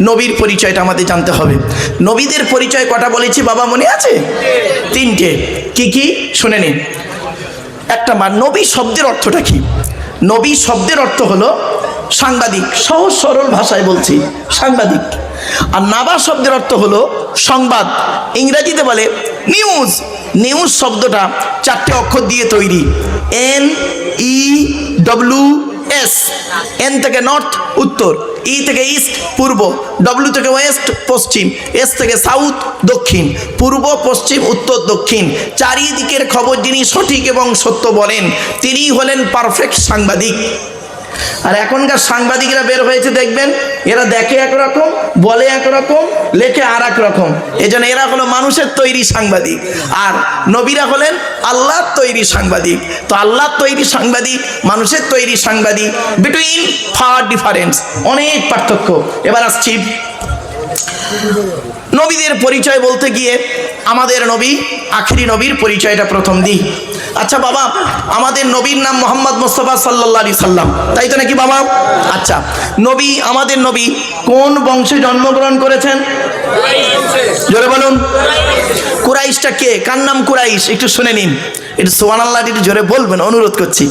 নবীর পরিচয়টা আমাদের জানতে হবে। নবীদের পরিচয় কটা বলেছি বাবা মনে আছে? তিনটে। কি কি? শুনে নিন একটা বার নবী শব্দের অর্থটা কি? নবী শব্দের অর্থ হলো সাংবাদিক, সহজ সরল ভাষায় বলছি, সাংবাদিক। আর নাবা শব্দের অর্থ হলো সংবাদ। ইংরেজিতে বলে নিউজ। নিউজ শব্দটা চারটে অক্ষর দিয়ে তৈরি। N, E, W S N থেকে নর্থ উত্তর ই থেকে ইস্ট পূর্ব ডব্লিউ থেকে ওয়েস্ট পশ্চিম এস থেকে সাউথ দক্ষিণ, পূর্ব, পশ্চিম, উত্তর, দক্ষিণ। চারিদিকের খবর যিনি সঠিক এবং সত্য বলেন তিনি হলেন পারফেক্ট সাংবাদিক। আর এখনকার সাংবাদিকরা বের হয়েছে, দেখবেন, এরা দেখে একরকম, বলে একরকম, লেখে আর এক রকম। এজন্য এরা হলো মানুষের তৈরি সাংবাদিক। আর নবীরা হলেন আল্লাহর তৈরি সাংবাদিক। তো আল্লাহর তৈরি সাংবাদিক, মানুষের তৈরি সাংবাদিক বিটুইন ফার ডিফারেন্স অনেক পার্থক্য। এবার আসছি নবীদের পরিচয় বলতে গিয়ে, আমাদের নবী, আখরি নবীর পরিচয়টা প্রথম দিই। আচ্ছা বাবা, আমাদের নবীর নাম মোহাম্মদ মোস্তফা সাল্লা আলি সাল্লাম। তাই তো নাকি বাবা? আচ্ছা নবী, আমাদের নবী কোন বংশে জন্মগ্রহণ করেছেন? জোরে বলুন। কুরাইশটা কে? কার নাম কুরাইশ? একটু শুনে নিন। একটু সোয়ান আল্লাহ একটু জোরে বলবেন, অনুরোধ করছি।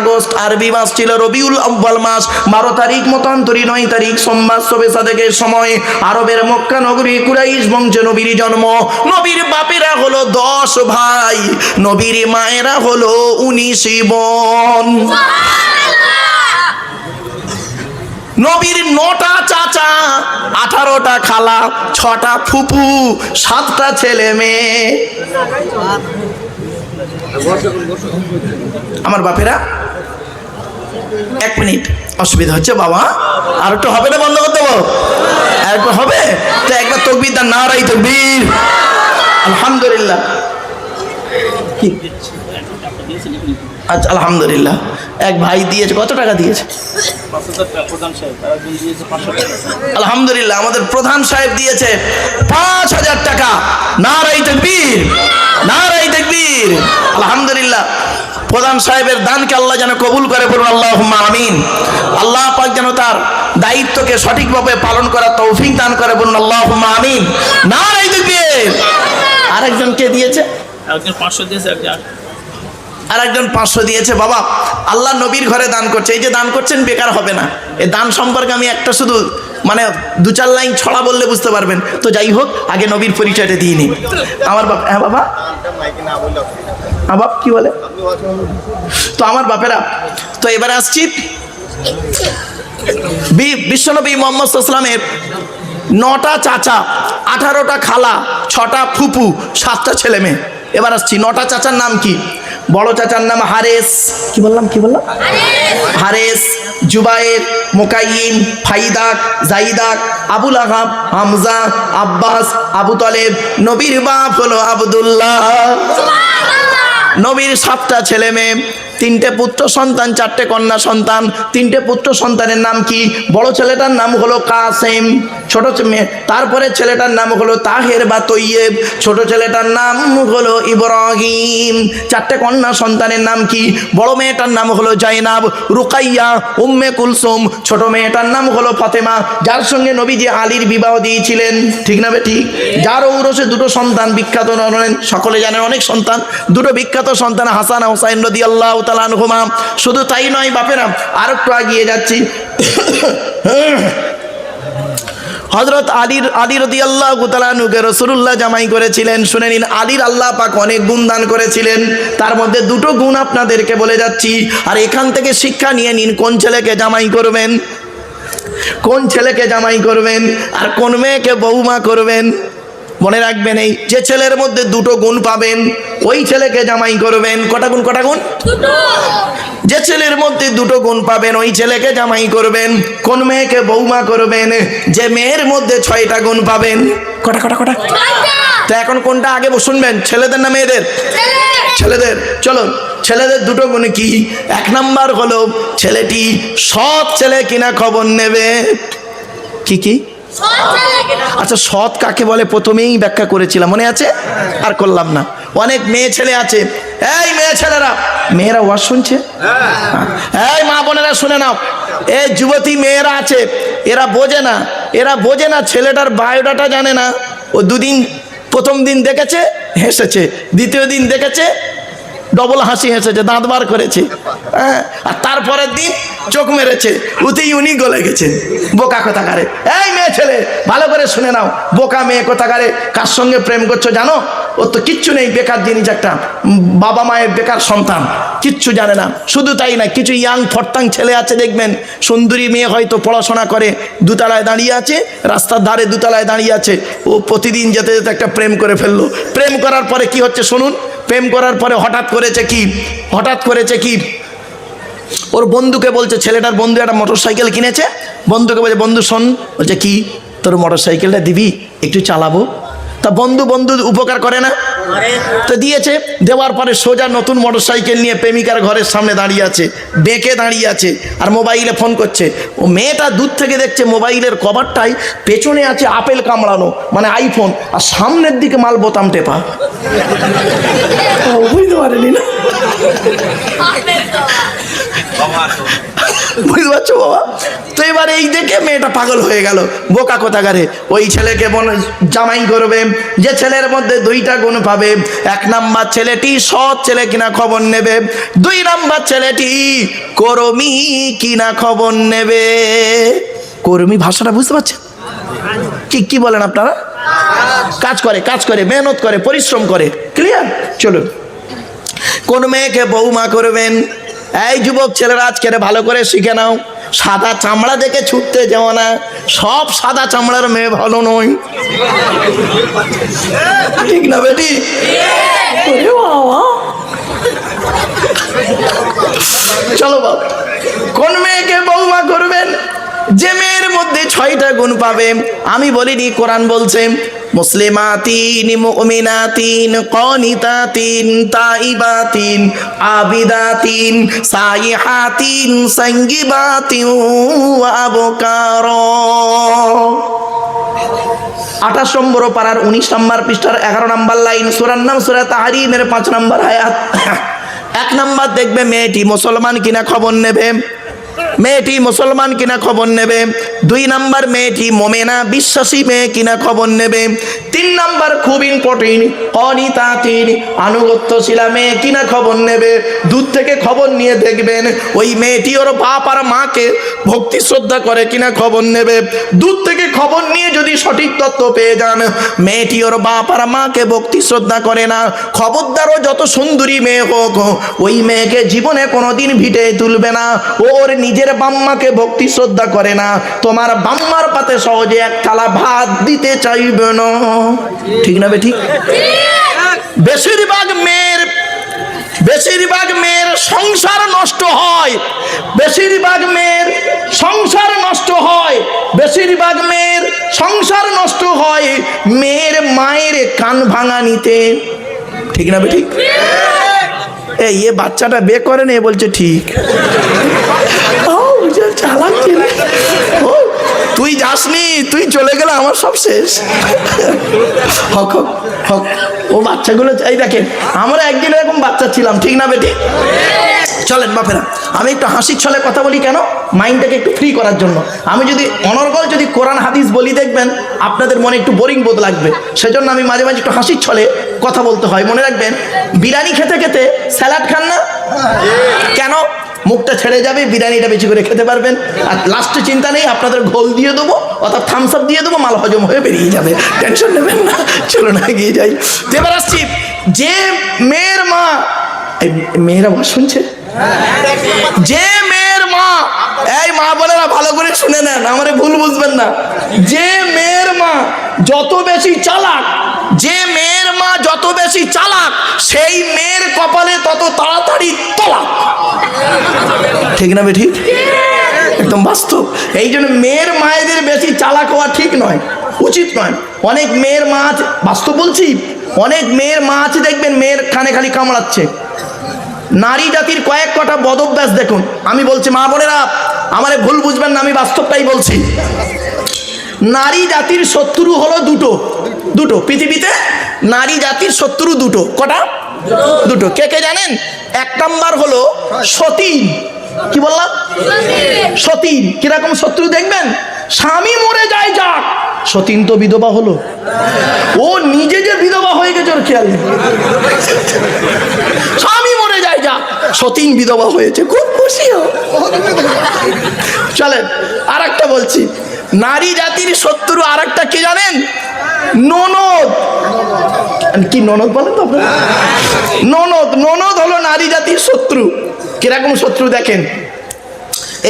আগস্ট আরবি মাস ছিল রবিউল আব্বাল মাস। বারো তারিখ মতান্তরী, নয় তারিখ সোমবার সবে সাদেকের সময়। আরবের মক্কা নগরী কুরাইশ বংশে নবীর জন্ম। নবীর বাপেরা হলো দশ ভাই। নবীর মায়েরা হলো উনিশ বোন। নবীর নটা চাচা, আঠারোটা খালা, ছটা ফুপু, সাতটা ছেলে মেয়ে। আমার বাপেরা, এক মিনিট, অসুবিধা হচ্ছে বাবা। আর একটু হবে না বন্ধ করতে দেবো আর একটু হবে? তো একবার তকবির তার না রাই তকবির। আলহামদুলিল্লাহ? আচ্ছা আলহামদুলিল্লাহ। এক ভাই দিয়েছে, কত টাকা দিয়েছে? আলহামদুলিল্লাহ, আমাদের প্রধান সাহেব দিয়েছে পাঁচ হাজার টাকা। নারাই তকবীর নারাই তকবীর। আলহামদুলিল্লাহ, প্রধান সাহেবের দানকে আল্লাহ যেন কবুল করে বলুন আল্লাহ আমিন। আল্লাহ পাক যেন তার দায়িত্বকে সঠিকভাবে পালন করার তৌফিক দান করে বলুন আল্লাহ আমিন। নারাই তকবীর। আরেকজন কে দিয়েছে? একজন পাঁচশো দিয়েছে, একজন আর একজন পাঁচশো দিয়েছে, বাবা, আল্লাহ নবীর ঘরে দান করছে। এই যে দান করছেন, বেকার হবে না। এই দান সম্পর্কে আমি একটা শুধু মানে দু চার লাইন ছড়া বললে বুঝতে পারবেন। তো যাই হোক, আগে নবীর পরিচয়টা দিয়ে নিই। আমার বাপ হ্যাঁ বাবা? হ্যাঁ বাপ কি বলে? তো আমার বাপেরা, তো এবারে আসছি। বিশ্বনবী মোহাম্মদ ইসলামের নটা চাচা, আঠারোটা খালা, ছটা ফুপু, সাতটা ছেলে মেয়ে। এবার আসছি, নটা চাচার নাম কি? বড় চাচার নাম হারেস। কি বললাম কি বললাম? হারেস জুবায়ের মোকাইম ফাইদাক জাইদাক আবুল আহাব হামজা আব্বাস আবু তলেব নবীর বাপ হলো আবদুল্লাহ। নবীর সাতটা ছেলে মেয়ে। তিনটে পুত্র সন্তান, চারটে কন্যা সন্তান। তিনটে পুত্র সন্তানের নাম কি? বড় ছেলেটার নাম হলো কাসেম, ছোট তারপরে ছেলেটার নাম হলো তাহের বা তৈয়েব, ছোট ছেলেটার নাম হলো ইব্রাহিম। চারটে কন্যা সন্তানের নাম কি? বড় মেয়েটার নাম হলো জাইনাব, রুকাইয়া, উম্মে কুলসুম, ছোট মেয়েটার নাম হলো ফাতেমা। যার সঙ্গে নবীজি আলীর বিবাহ দিয়েছিলেন। ঠিক না বে ঠিক যার ঔরসে দুটো সন্তান বিখ্যাত সকলে জানেন অনেক সন্তান। দুটো বিখ্যাত সন্তান হাসান হোসাইন নদী আল্লাহ তালানহুমা শুধু তাই নয় বাপেরা আর একটু এগিয়ে যাচ্ছি। হজরত আলীর, আলী রদি আল্লাহ গুতালানুকে রসুল্লাহ জামাই করেছিলেন। শুনে নিন, আলীর আল্লাহ পাক অনেক গুণ দান করেছিলেন। তার মধ্যে দুটো গুণ আপনাদেরকে বলে যাচ্ছি। আর এখান থেকে শিক্ষা নিয়ে নিন, কোন ছেলেকে জামাই করবেন? কোন ছেলেকে জামাই করবেন? আর কোন মেয়েকে বৌমা করবেন? মনে রাখবেন এই যে ছেলের মধ্যে দুটো গুণ পাবেন ওই ছেলেকে জামাই করবেন। কটা গুণ কটা গুণ? যে ছেলের মধ্যে দুটো গুণ পাবেন ওই ছেলেকে জামাই করবেন। কোন মেয়েকে বৌমা করবেন যে মেয়ের মধ্যে ছয়টা গুণ পাবেন। কটা কটা কটা? তো এখন কোনটা আগে শুনবেন? ছেলেদের না মেয়েদের? ছেলেদের। চলো ছেলেদের দুটো গুণ কি? এক নাম্বার হলো ছেলেটি সৎ ছেলে কিনা খবর নেবে। কি কি? আচ্ছা সৎ কাকে বলে? প্রথমেই ব্যাখ্যা করেছিলাম মনে আছে? আর করলাম না। অনেক মেয়ে ছেলে আছে। এই মেয়ে ছেলেরা। মেয়েরা ওয়াজ শুনছে? এই মা বোনেরা শুনে নাও। এই যুবতী মেয়েরা আছে। এরা বোঝে না। এরা বোঝে না ছেলেটার বায়োডাটা জানে না। ও দুদিন প্রথম দিন দেখেছে হেসেছে। দ্বিতীয় দিন দেখেছে ডবল হাসি হেসেছে দাঁত বার করেছে। হ্যাঁ? আর তারপরের দিন চোখ মেরেছে উতেই উনি গলে গেছেন, বোকা কোথাকারে। এই মেয়ে ছেলে, ভালো করে শুনে নাও, বোকা মেয়ে কোথাকারে, কার সঙ্গে প্রেম করছ জানো? ও তো কিচ্ছু নেই, বেকার জিনিস একটা। বাবা মায়ের বেকার সন্তান, কিচ্ছু জানে না। শুধু তাই না, কিছু ইয়াং ফরতাং ছেলে আছে, দেখবেন। সুন্দরী মেয়ে হয়তো পড়াশোনা করে, দুতলায় দাঁড়িয়ে আছে, রাস্তার ধারে দুতলায় দাঁড়িয়ে আছে। ও প্রতিদিন যেতে যেতে একটা প্রেম করে ফেলল। প্রেম করার পরে কি হচ্ছে, শুনুন। প্রেম করার পরে হঠাৎ করেছে কি? হঠাৎ করেছে কি? ওর বন্ধুকে বলছে, ছেলেটার বন্ধু একটা মোটর সাইকেল কিনেছে? বন্ধুকে বলছে, বন্ধু শোন। বলছে, কি? তোর মোটর সাইকেলটা দিবি? একটু চালাবো? তা বন্ধু বন্ধু উপকার করে না? তো দিয়েছে দেওয়ার পরে সোজা নতুন মোটর সাইকেল নিয়ে প্রেমিকার ঘরের সামনে দাঁড়িয়ে আছে বেঁকে দাঁড়িয়ে আছে আর মোবাইলে ফোন করছে। ও মেয়েটা দূর থেকে দেখছে মোবাইলের কভারটাই পেছনে আছে আপেল কামড়ানো মানে আইফোন আর সামনের দিকে মাল বোতাম টেপা। বুঝতে পারেনি না। বুঝতে পারছ বাবা? তো এবার এই দেখে মেয়েটা পাগল হয়ে গেল। বোকা কোথাকারে? ওই ছেলেকে বন জামাই করবে। যে ছেলের মধ্যে দুইটা গুণ পাবে। এক নাম্বার ছেলেটি সৎ ছেলে কিনা খবর নেবে। দুই নাম্বার ছেলেটি কর্মী কিনা খবর নেবে। কর্মী ভাষাটা বুঝতে পারছেন? কি কি বলেন আপনারা? কাজ করে কাজ করে, মেহনত করে, পরিশ্রম করে। ক্লিয়ার চলুন। কোন মেয়েকে বৌমা করবেন? এই যুবক ছেলেরা আজকে ভালো করে শিখে নাও। সাদা চামড়া দেখে ছুটতে যেও না। সব সাদা চামড়ার মেয়ে ভালো নয়। ঠিক না বেটি। চলো বাবা কোন মেয়েকে বৌমা করবেন? যে মেয়ের মধ্যে ছয়টা গুণ পাবে। আমি বলিনি কোরআন বলছে মুসলিমাতিন, মুমিনাতিন, কনিতাতিন, তাইবাতিন, আবিদাতিন, সাইহাতিন সঙ্গিবাতিন ওয়া আবকারা। আঠাশ নম্বর পাড়ার উনিশ নম্বর পৃষ্ঠার এগারো নম্বর লাইন, সুরার নাম সুরা তাহারিমের পাঁচ নম্বর আয়াত। এক নম্বর দেখবে মেয়েটি মুসলমান কিনা খবর নেবে। মেয়েটি মুসলমান কিনা খবর নেবে? দুই নাম্বার মেয়েটি মোমেনা, বিশ্বাসী মেয়ে কিনা খবর নেবে? তিন নাম্বার খুব ইম্পর্টেন্ট অনিতাতিন আনুগত্যশীলা মেয়ে কিনা খবর নেবে? দূর থেকে খবর নিয়ে দেখবেন, ওই মেয়েটি ওর বাপ আর মাকে ভক্তি শ্রদ্ধা করে কিনা খবর নেবে? দূর থেকে খবর নিয়ে যদি সঠিক তথ্য পেয়ে যান, মেয়েটি ওর বাপ আর মাকে ভক্তি শ্রদ্ধা করে না। খবরদারও যত সুন্দরী মেয়ে হোক, ওই মেয়েকে জীবনে কোনোদিন ভিটে তুলবে না। ওর নিজের বাম্মাকে ভক্তি শ্রদ্ধা করে না। তোমার বাম্মার পাতে সহজে এক থালা ভাত দিতে চাইবে না। ঠিক না ঠিক? বেশিরভাগ মেয়ের বেশিরভাগ মেয়ের সংসার নষ্ট হয়। বেশিরভাগ মেয়ের সংসার নষ্ট হয়। বেশিরভাগ মেয়ের সংসার নষ্ট হয় মেয়ের মায়ের কান ভাঙা নিতে। ঠিক না ঠিক? এই এ বাচ্চাটা বে করে নে, বলছে ঠিক ও, যে চালাক ছেলে। ও, তুই যাসনি তুই চলে গেলে আমার সব শেষ। হক হক, হক। ও বাচ্চাগুলো এই দেখেন আমরা একদিন এরকম বাচ্চা ছিলাম ঠিক না বেটি? চলেন বাপেরা আমি একটু হাসির ছলে কথা বলি কেন? মাইন্ডটাকে একটু ফ্রি করার জন্য। আমি যদি অনর্গল যদি কোরআন হাদিস বলি দেখবেন আপনাদের মনে একটু বোরিং বোধ লাগবে। সেজন্য আমি মাঝে মাঝে একটু হাসির ছলে কথা বলতে হয়। মনে রাখবেন বিরিয়ানি খেতে খেতে স্যালাড খান না? কেন? মুখটা ছেড়ে যাবে, বিরিয়ানিটা বেশি করে খেতে পারবেন। আর লাস্টে চিন্তা নেই, আপনাদের ঘোল দিয়ে দেবো, অর্থাৎ থামস আপ দিয়ে দেবো, মাল হজম হয়ে বেরিয়ে যাবে। টেনশন নেবেন না চলো না এগিয়ে যাই। এবার আসছি, যে মেয়ের মা মেয়েরা বাস শুনছে? যে মেয়ের মা, এই মা বোনেরা ভালো করে শুনে নেন, আমারে ভুল বুঝবেন না। যে মেয়ের মা যত বেশি চালাক, যে মেয়ের মা যত বেশি চালাক, সেই মেয়ের কপালে তত তাড়াতাড়ি তলাক। ঠিক না বে ঠিক? একদম বাস্তব। এই জন্য মেয়ের মায়েদের বেশি চালাক হওয়া ঠিক নয়, উচিত নয়। অনেক মেয়ের মা আছে, বাস্তব বলছি, অনেক মেয়ের মা আছে, দেখবেন মেয়ের কানে খালি কামড়াচ্ছে। নারী জাতির কয়েক কটা বদভ্যাস দেখুন। আমি বলছি, মা বোনেরা, আমারে ভুল বুঝবেন না, আমি বাস্তবটাই বলছি। নারী জাতির শত্রু হলো দুটো। দুটো। পৃথিবীতে নারী জাতির শত্রু দুটো। কটা? দুটো। কে কে জানেন? এক নাম্বার হলো সতীন। কি বললাম? সতীন। কীরকম শত্রু দেখবেন? স্বামী মরে যায়, যাক। সতীন তো বিধবা হলো। ও নিজে যে বিধবা হয়ে গেছে স্বামী যায় যা, সতীন বিধবা হয়েছে, খুব খুশি চলেন আর একটা বলছি। নারী জাতির শত্রু আর একটা কি জানেন? ননদ। কি ননদ বলেন তো আপনারা? ননদ ননদ হলো নারী জাতির শত্রু। কীরকম শত্রু দেখেন?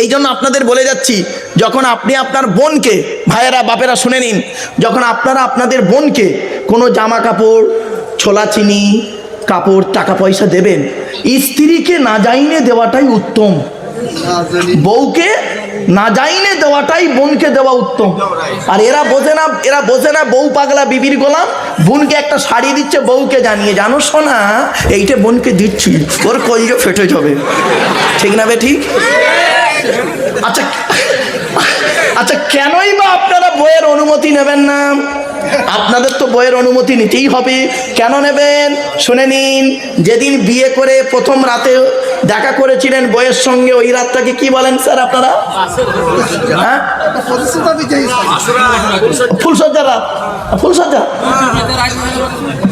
এই জন্য আপনাদের বলে যাচ্ছি, যখন আপনি আপনার বোনকে, ভাইয়েরা, বাপেরা শুনে নিন, যখন আপনারা আপনাদের বোনকে কোনো জামা কাপড়, ছোলা চিনি কাপড়, টাকা পয়সা দেবেন। স্ত্রীকে না যাইনে দেওয়াটাই উত্তম। বউকে না যাইনে দেওয়াটাই বোনকে দেওয়া উত্তম। আর এরা বোঝে না, এরা বোঝে না বউ পাগলা বিবির গোলাম। বোনকে একটা শাড়ি দিচ্ছে, বউকে জানিয়ে। জানো শোনা এইটা বোনকে দিচ্ছি। ওর কলিজো ফেটে যাবে। ঠিক না বে, ঠিক? আচ্ছা আচ্ছা কেনই বা আপনারা বইয়ের অনুমতি নেবেন না? আপনাদের তো বইয়ের অনুমতি নিতেই হবে। কেন নেবেন? শুনে নিন। যেদিন বিয়ে করে প্রথম রাতে দেখা করেছিলেন বইয়ের সঙ্গে ওই রাতটাকে কি বলেন স্যার আপনারা? হ্যাঁ? ফুলসজ্জার রাত। ফুলসজ্জা?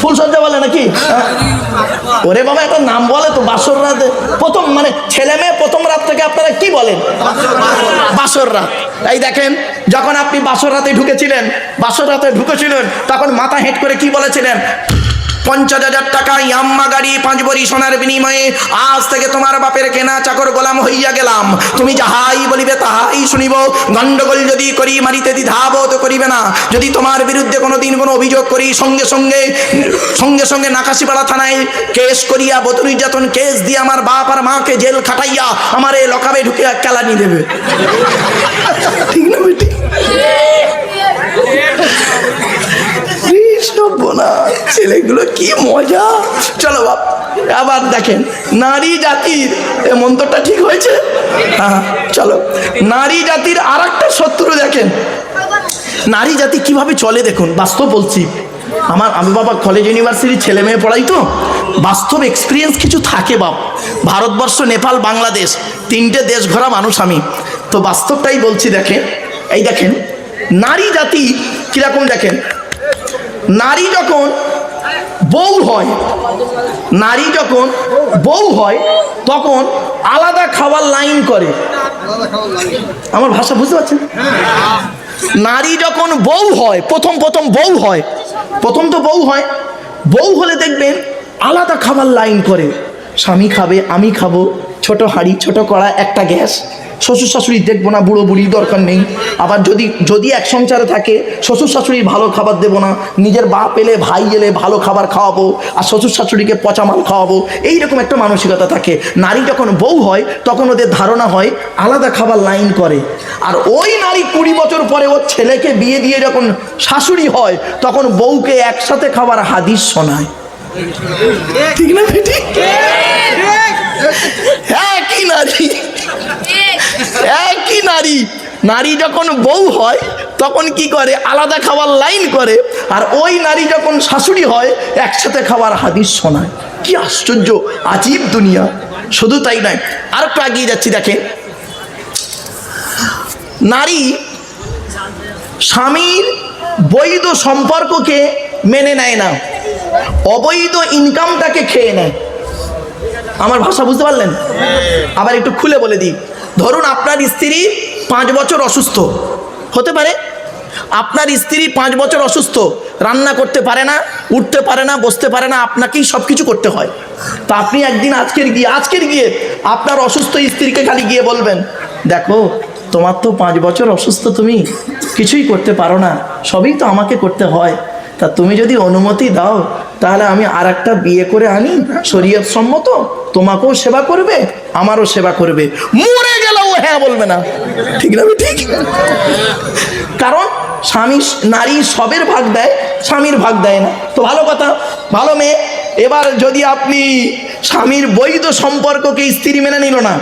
ফুলসজ্জা বলে নাকি? হ্যাঁ। ওরে বাবা, একটা নাম বলে তো বাসর রাতে। প্রথম মানে ছেলে মেয়ে প্রথম রাত থেকে আপনারা কি বলেন? বাসর রাত। এই দেখেন, যখন আপনি বাসর রাতে ঢুকেছিলেন, বাসর রাতে ঢুকেছিলেন, তখন মাথা হেঁট করে কি বলেছিলেন? পঞ্চাশ হাজার টাকা ইয়াম্মা গাড়ি পাঁচ বড়ি সোনার বিনিময়ে আজ থেকে তোমার বাপের কেনা চাকর গোলাম হইয়া গেলাম। তুমি যাহাই বলিবে তাহাই শুনিব। গন্ডগোল যদি করি মারিতে দ্বিধাবোধ করিবে না। যদি তোমার বিরুদ্ধে কোনো দিন কোনো অভিযোগ করি, সঙ্গে সঙ্গে সঙ্গে সঙ্গে নাকাশিপাড়া থানায় কেস করিয়া বধূ নির্যাতন কেস দিয়ে আমার বাপ আর মাকে জেল খাটাইয়া আমার এই লকাবে ঢুকে কেলানি দেবে। ঠিক না বেটি? না ছেলেগুলো কি মজা। চলো বাপ, আবার দেখেন, নারী জাতির মন্তরটা ঠিক হয়েছে? হ্যাঁ চলো। নারী জাতির আর একটা শত্রু দেখেন। নারী জাতি কীভাবে চলে দেখুন? বাস্তব বলছি। আমার, আমি বাবা কলেজ ইউনিভার্সিটির ছেলে মেয়ে পড়াই তো। বাস্তব এক্সপিরিয়েন্স কিছু থাকে বাপ। ভারতবর্ষ, নেপাল, বাংলাদেশ, তিনটে দেশ ঘোরা মানুষ আমি। তো বাস্তবটাই বলছি দেখেন। এই দেখেন, নারী জাতি কীরকম দেখেন? নারী যখন বউ হয়, নারী যখন বউ হয়, তখন আলাদা খাবার লাইন করে। আমার ভাষা বুঝতে পারছেন? নারী যখন বউ হয়, প্রথম প্রথম বউ হয়, প্রথম তো বউ হয়, বউ হলে দেখবেন আলাদা খাবার লাইন করে। স্বামী খাবে, আমি খাব, ছোট হাঁড়ি, ছোট কড়া, একটা গ্যাস। শ্বশুর শাশুড়ি দেখব না, বুড়ো বুড়ির দরকার নেই। আবার যদি যদি এক সংসারে থাকে শ্বশুর শাশুড়ির ভালো খাবার দেবো না, নিজের বাপ এলে, ভাই এলে ভালো খাবার খাওয়াবো, আর শ্বশুর শাশুড়িকে পচা মাল খাওয়াবো, এইরকম একটা মানসিকতা থাকে। নারী যখন বউ হয়, তখন ওদের ধারণা হয়, আলাদা খাবার লাইন করে। আর ওই নারী কুড়ি বছর পরে ওর ছেলেকে বিয়ে দিয়ে যখন শাশুড়ি হয়, তখন বউকে একসাথে খাবার হাদিস শোনায়। ঠিক না বেটি একই নারী। একই নারী নারী যখন বউ হয়, তখন কি করে? আলাদা খাবার লাইন করে, আর ওই নারী যখন শাশুড়ি হয়, একসাথে খাবার হাদিস শোনায়। কি আশ্চর্য, আজীব দুনিয়া। শুধু তাই নয় আর একটু যাচ্ছি দেখে নারী স্বামীর বৈধ সম্পর্ককে মেনে নেয় না, অবৈধ ইনকামটাকে খেয়ে নেয়। আমার ভাষা বুঝতে পারলেন? আবার একটু খুলে বলে দিই। ধরুন আপনার স্ত্রী পাঁচ বছর অসুস্থ, হতে পারে। আপনার স্ত্রী পাঁচ বছর অসুস্থ, রান্না করতে পারে না, উঠতে পারে না, বসতে পারে না, আপনাকেই সব কিছু করতে হয়। তা আপনি একদিন আজকের গিয়ে আজকের গিয়ে আপনার অসুস্থ স্ত্রীকে খালি গিয়ে বলবেন, দেখো, তোমার তো পাঁচ বছর অসুস্থ তুমি, কিছুই করতে পারো না, সবই তো আমাকে করতে হয়। তা তুমি যদি অনুমতি দাও, তাহলে আমি আর একটা বিয়ে করে আনি। শরীয়ত সম্মত, তোমাকেও সেবা করবে, আমারও সেবা করবে। মরে গেলেও হ্যাঁ বলবে না। ঠিক না ঠিক? কারণ স্বামী নারী সবের ভাগ দেয়, স্বামীর ভাগ দেয় না। তো ভালো কথা, ভালো মেয়ে। এবার যদি আপনি স্বামীর বৈধ সম্পর্ককে স্ত্রী মেনে নিল না,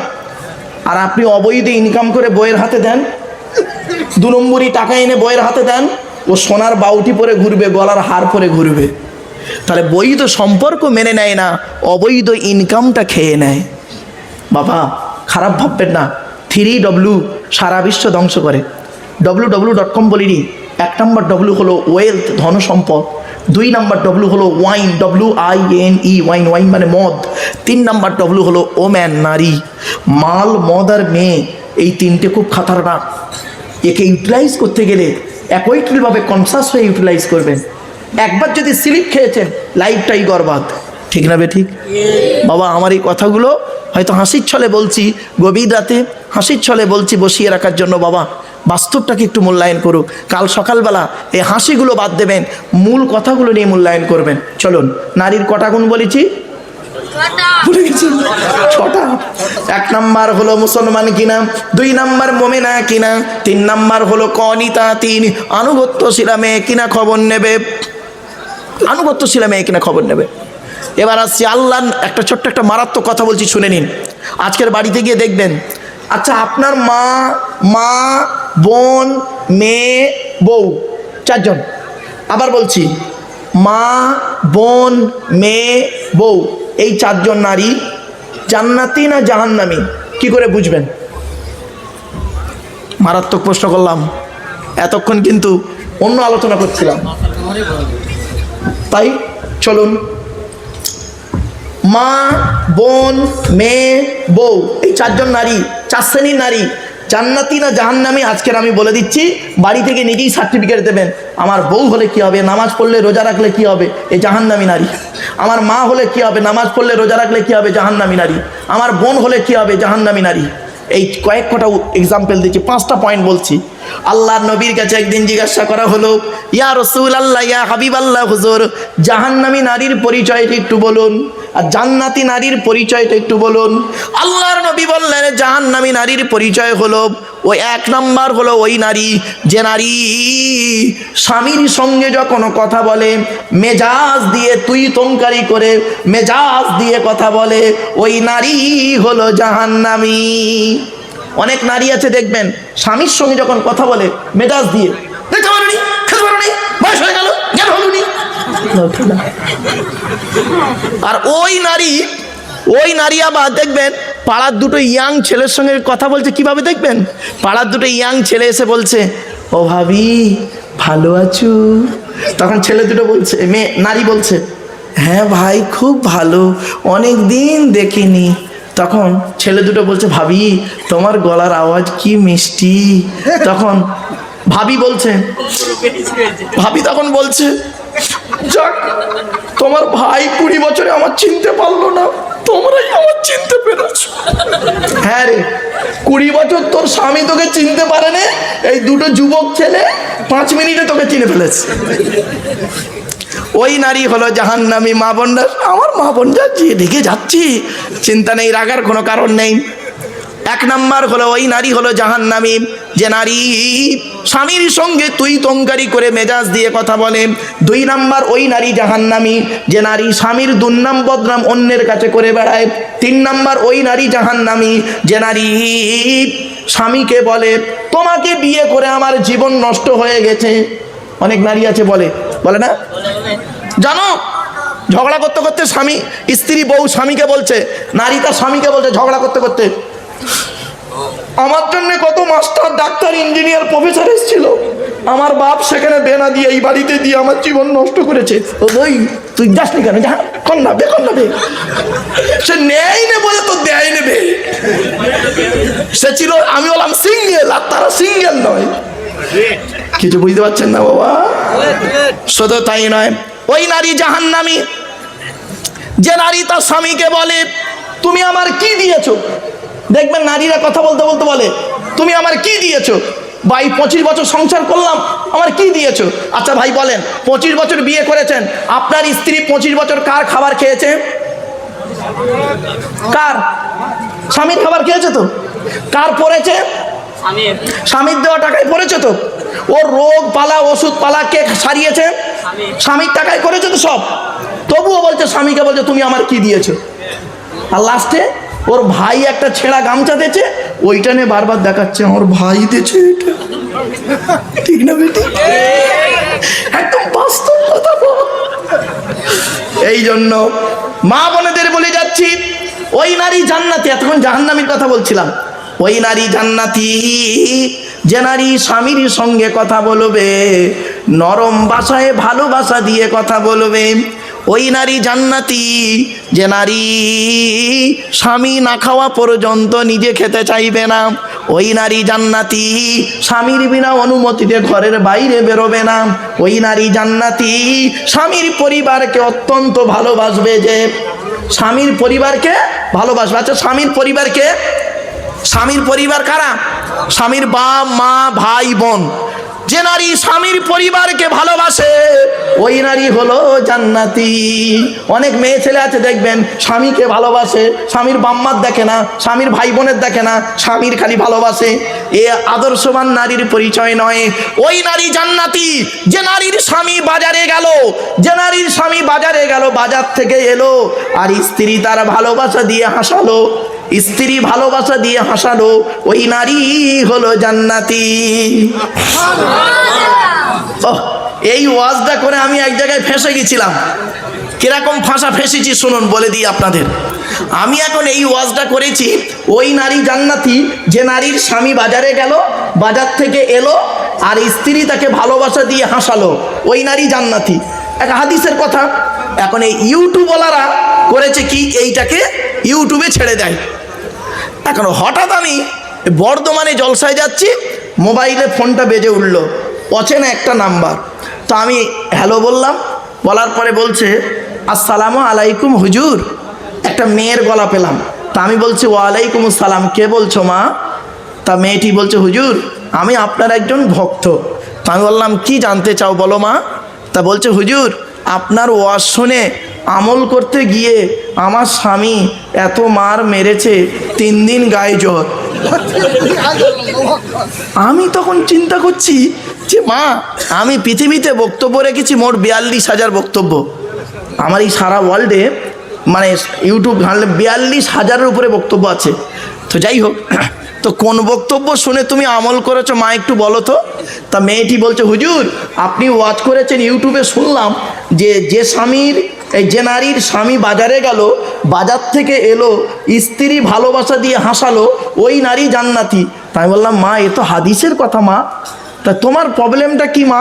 আর আপনি অবৈধ ইনকাম করে বইয়ের হাতে দেন, দু নম্বরই টাকা এনে বইয়ের হাতে দেন ও সোনার বাউটি পরে ঘুরবে, গলার হার পরে ঘুরবে। তাহলে বৈধ সম্পর্ক মেনে নেয় না, অবৈধ ইনকামটা খেয়ে নেয়। বাবা, খারাপ ভাববেন না। থ্রি ডব্লু সারা বিশ্ব ধ্বংস করে। ডব্লু ডব্লু ডট কম বলিনি, এক নম্বর ডব্লু হলো ওয়েলথ ধন সম্পদ। দুই নাম্বার ডব্লু হলো wine W I N E wine wine মানে মদ। তিন নাম্বার ডব্লু হলো ওম্যান নারী। মাল, মদ আর মেয়ে, এই তিনটে খুব খাতারনাক। একে ইউটিলাইজ করতে গেলে একইভাবে কনসাস হয়ে ইউটিলাইজ করবেন। একবার যদি স্লিপ খেয়েছেন লাইফটাই গরবাদ ঠিক না বে ঠিক বাবা, আমার এই কথাগুলো হয়তো হাসির ছলে বলছি, গভীর রাতে হাসির ছলে বলছি বসিয়ে রাখার জন্য। বাবা, বাস্তবটাকে একটু মূল্যায়ন করুক। কাল সকালবেলা এই হাসিগুলো বাদ দেবেন, মূল কথাগুলো নিয়ে মূল্যায়ন করবেন। চলুন, নারীর কটা গুণ বলেছি? ছটা। এক নাম্বার হলো মুসলমান কিনা, দুই নাম্বার মোমেনা কিনা, তিন নাম্বার হলো কনিতা, তিন। আনুগত্যশীলা মেয়ে কিনা খবর নেবে? আনুগত্যশীলা মেয়ে কিনা খবর নেবে? এবার আসছি আল্লাহ একটা ছোট্ট একটা মারাত্মক কথা বলছি, শুনে নিন। আজকের বাড়িতে গিয়ে দেখবেন। আচ্ছা আপনার মা মা, বোন, মেয়ে, বউ, চারজন। আবার বলছি, মা, বোন, মেয়ে, বউ। এই চারজন নারী জান্নাতি না জাহান্নামি? কি করে বুঝবেন? মারাত্মক প্রশ্ন করলাম। এতক্ষণ কিন্তু অন্য আলোচনা করছিলাম। তাই চলুন। মা, বোন, মেয়ে, বউ, এই চারজন নারী, চার শ্রেণির নারী জান্নাতি না জাহান্নামি? আজকের আমি বলে দিচ্ছি, বাড়ি থেকে নিজেই সার্টিফিকেট দেবেন। আমার বউ হলে কি হবে? নামাজ পড়লে রোজা রাখলে কি হবে? এই জাহান্নামি নারী। আমার মা হলে কি হবে? নামাজ পড়লে রোজা রাখলে কি হবে? জাহান্নামি নারী। আমার বোন হলে কি হবে? জাহান্নামি নারী। এই কয়েক কটা এক্সাম্পল দিচ্ছি, পাঁচটা পয়েন্ট বলছি। আল্লাহ নবীর কাছে একদিন জিজ্ঞাসা করা হলো, ইয়া রসুল আল্লাহ ইয়া হাবিব আল্লাহ হুজুর, জাহান্নামী নারীর পরিচয়টা একটু বলুন। আর জান্নাতি নারীর পরিচয়টা একটু বলুন। আল্লাহর নবী বললেন, জাহান্নামী নারীর পরিচয় হলো ওই এক নম্বর হলো ওই নারী, যে নারী স্বামীর সঙ্গে যখন কথা বলে, মেজাজ দিয়ে তুই তঙ্কারি করে মেজাজ দিয়ে কথা বলে, ওই নারী হলো জাহান্নামী। অনেক নারী আছে দেখবেন, স্বামীর সঙ্গে যখন কথা বলে, মেজাজ দিয়ে, দেখতে পারোনি, খেতে পারোনি, বয়স হয়ে গেল, জ্ঞান হলুনি আর ওই নারী ওই নারী আবার দেখবেন, পাড়ার দুটো ইয়াং ছেলের সঙ্গে কথা বলছে, কীভাবে দেখবেন? পাড়ার দুটো ইয়াং ছেলে এসে বলছে, ও ভাবি, ভালো আছো? তখন ছেলে দুটো বলছে, মেয়ে, নারী বলছে হ্যাঁ ভাই, খুব ভালো অনেক দিন দেখিনি। তখন ছেলে দুটো বলছে, ভাবি, তোমার গলার আওয়াজ কি মিষ্টি? তখন ভাবি বলছে, ভাবি তখন বলছে যাক, তোমার ভাই কুড়ি বছরে আমার চিনতে পারল না, তোমরাই আমার চিনতে পেরেছ। হ্যাঁ রে, কুড়ি বছর তোর স্বামী তোকে চিনতে পারে না এই দুটো যুবক ছেলে পাঁচ মিনিটে তোকে চিনে ফেলেছে। ওই নারী হলো জাহান্নামী মা বোনরা, আমার মা বোন যাচ্ছি ঢেকে যাচ্ছি, চিন্তা নেই, রাগার কোনো কারণ নেই। এক নাম্বার হলো, ওই নারী হলো জাহান্নামী। যে নারী, স্বামীর সঙ্গে তুই তঙ্কারি করে মেজাজ দিয়ে কথা বলে। দুই নাম্বার, ওই নারী জাহান্নামী। যে নারী স্বামীর দুর্নাম বদনাম অন্যের কাছে করে বেড়ায়। তিন নাম্বার, ওই নারী জাহান্নামী। যে নারী স্বামীকে বলে, তোমাকে বিয়ে করে আমার জীবন নষ্ট হয়ে গেছে। অনেক নারী আছে বলে। বলে না? জানো, ঝগড়া করতে করতে স্বামী, স্ত্রী বউ স্বামীকে বলছে, নারী তার স্বামীকে বলছে ঝগড়া করতে করতে। আমার জন্য কত মাস্টার, ডাক্তার, ইঞ্জিনিয়ার, প্রফেসর এসেছিল। আমার বাপ সেখানে বেনা দিয়ে এই বাড়িতে দিয়ে আমার জীবন নষ্ট করেছে। ওই তুই যাসনি কেন? যা কর না বে। কর না বে সে নেই সে ছিল, আমি বললাম সিঙ্গেল আর তারা সিঙ্গেল নয়। কিছু বুঝতে পারছেন না, বাবা? শুধু তাই নয়, ওই নারী জাহান্নামী, যে নারী তার স্বামীকে বলে, তুমি আমার কি দিয়েছ? দেখবেন নারীরা কথা বলতে বলতে বলে তুমি আমার কি দিয়েছ? ভাই পঁচিশ বছর সংসার করলাম আমার কি দিয়েছ? আচ্ছা ভাই বলেন পঁচিশ বছর বিয়ে করেছেন আপনার স্ত্রী পঁচিশ বছর কার খাবার খেয়েছে? কার? স্বামীর খাবার খেয়েছে তো? কার পড়েছে? স্বামীর। দেওয়া টাকায় পড়েছে তো? ওর রোগ পালা ওষুধ পালা কে সারিয়েছে? স্বামীর। টাকায় করেছে তো সব? তবুও বলছে স্বামীকে বলছে তুমি আমার কি দিয়েছ? আর লাস্টে ওর ভাই একটা ছেঁড়া গামছা দিয়েছে ওইটা নিয়ে বারবার দেখাচ্ছে, আমার ভাই দিয়েছে এটা। ঠিক না বেটি? একদম বাস্তব কথা। এই জন্য মা বোনেদের বলে যাচ্ছি, ওই নারী জান্নাতি, এতক্ষণ জাহান্নামীর কথা বলছিলাম। ওই নারী জান্নাতি, যে নারী স্বামীর সঙ্গে কথা বলবে, নরম ভাষায় ভালোবাসা দিয়ে কথা বলবে ওই নারী জান্নাতি, যে নারী স্বামী না খাওয়া পর্যন্ত নিজে খেতে চাইবে না। ওই নারী জান্নাতি স্বামীর বিনা অনুমতিতে ঘরের বাইরে বেরোবে না। ওই নারী জান্নাতি স্বামীর পরিবারকে অত্যন্ত ভালোবাসবে যে স্বামীর পরিবারকে ভালোবাসবে। আচ্ছা স্বামীর পরিবারকে, স্বামীর পরিবার কারা? স্বামীর বাপ, মা, ভাই, বোন। যে নারী স্বামীর পরিবারকে ভালোবাসে, ওই নারী হলো জান্নাতি। অনেক মেয়ে ছেলে আছে, দেখবেন, স্বামীকে ভালোবাসে, স্বামীর বাম্মার দেখে না, স্বামীর ভাই বোনের দেখে না, স্বামীর খালি ভালোবাসে। এ আদর্শবান নারীর পরিচয় নয়। ওই নারী জান্নাতি, যে নারীর স্বামী বাজারে গেল, যে নারীর স্বামী বাজারে গেল, বাজার থেকে এলো, আর স্ত্রী তার ভালোবাসা দিয়ে হাসালো। স্ত্রী ভালোবাসা দিয়ে হাসালো ওই নারী হলো জান্নাতি। এই ওয়াজটা করে আমি এক জায়গায় ফেঁসে গেছিলাম। কীরকম ফাঁসা ফেঁসেছি শুনুন বলে দিই আপনাদের। আমি এখন এই ওয়াজটা করেছি ওই নারী জান্নাতি যে নারীর স্বামী বাজারে গেল বাজার থেকে এলো আর স্ত্রী তাকে ভালোবাসা দিয়ে হাসালো ওই নারী জান্নাতি। এক হাদিসের কথা এখন এই ইউটিউবওয়ালারা করেছে কি এইটাকে ইউটিউবে ছেড়ে দেয়। এখন হঠাৎ আমি বর্ধমানে জলসায় যাচ্ছি, মোবাইলে ফোনটা বেজে উঠল অচেনা একটা নাম্বার। তো আমি হ্যালো বললাম, বলার পরে বলছে, আসসালামু আলাইকুম হুজুর। একটা মেয়ের গলা পেলাম। তা আমি বলছি, ওয়ালাইকুম আসসালাম, কে বলছো মা? তা মেয়েটি বলছে, হুজুর, আমি আপনার একজন ভক্ত। তা আমি বললাম, কি জানতে চাও বলো মা? তা বলছে, হুজুর, আপনার ওয়াজ শুনে আমল করতে গিয়ে আমার স্বামী এত মার মেরেছে, তিন দিন গায়ে জ্বর। আমি তখন চিন্তা করছি যে, মা, আমি পৃথিবীতে বক্তব্য রেখেছি মোট বিয়াল্লিশ হাজার বক্তব্য। আমার এই সারা ওয়ার্ল্ডে মানে ইউটিউব ঘাঁটলে বিয়াল্লিশ হাজারের উপরে বক্তব্য আছে। তো যাই হোক, তো কোন বক্তব্য শুনে তুমি আমল করেছ, মা, একটু বলো তো? তা মেয়েটি বলছে, হুজুর, আপনি ওয়াচ করেছেন ইউটিউবে শুনলাম যে যে স্বামীর এই যে নারীর স্বামী বাজারে গেল, বাজার থেকে এলো, স্ত্রী ভালোবাসা দিয়ে হাসালো, ওই নারী জান্নাতি। তাই বললাম, মা, এ তো হাদিসের কথা, মা। তা তোমার প্রবলেমটা কি, মা?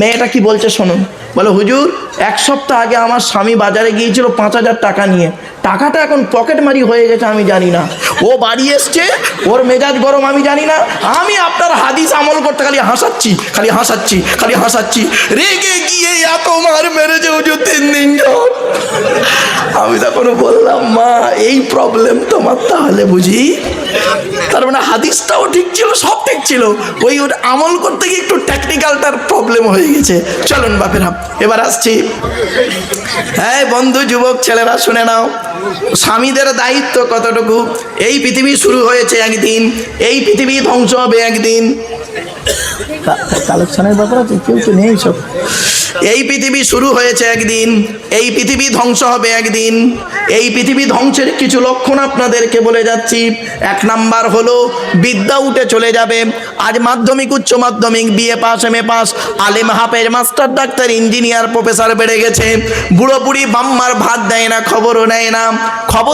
মেয়েটা কি বলছে শোনো বলে, হুজুর, এক সপ্তাহ আগে আমার স্বামী বাজারে গিয়েছিল পাঁচ হাজার টাকা নিয়ে। টাকাটা এখন পকেট মারি হয়ে গেছে, আমি জানি না। ও বাড়ি এসছে, ওর মেজাজ গরম, আমি জানি না। আমি আপনার হাদিস আমল করতে খালি হাসাচ্ছি খালি হাসাচ্ছি খালি হাসাচ্ছি। রেগে গিয়ে এত মার মেরেছে হুজুর তিন দিন আমি তখন বললাম, মা, এই প্রবলেম তোমার তাহলে বুঝি? তার মানে হাদিসটাও ঠিক ছিল, সব ঠিক ছিল। ওই ওর আমল করতে গিয়ে একটু টেকনিক্যালটার প্রবলেম হয়ে গেছে। চলুন বাপেরা এবার আসছি। হ্যাঁ বন্ধু, যুবক ছেলেরা, শুনে নাও। স্বামীদের দায়িত্ব কতটুকু? এই পৃথিবী শুরু হয়েছে একদিন, এই পৃথিবী ধ্বংস হবে একদিন। কালেকশনের ব্যাপার আছে, কেউ তো নেই সব। এই পৃথিবী শুরু হয়েছে একদিন, এই পৃথিবী ধ্বংস হবে একদিন, এই পৃথিবী ধ্বংসের কিছু লক্ষণ আপনাদেরকে বলে যাচ্ছি। এক নাম্বার হলো বিদ্যা উঠে চলে যাবে। আজ মাধ্যমিক, উচ্চ মাধ্যমিক BA pass M A pass আলেম হাফেজ, মাস্টার ডাক্তার, ইঞ্জিনিয়ার, প্রফেসর বেড়ে গেছে। বুড়ো বুড়ি বাম্মার ভাত দেয় না, খবরও নেয় না। খবর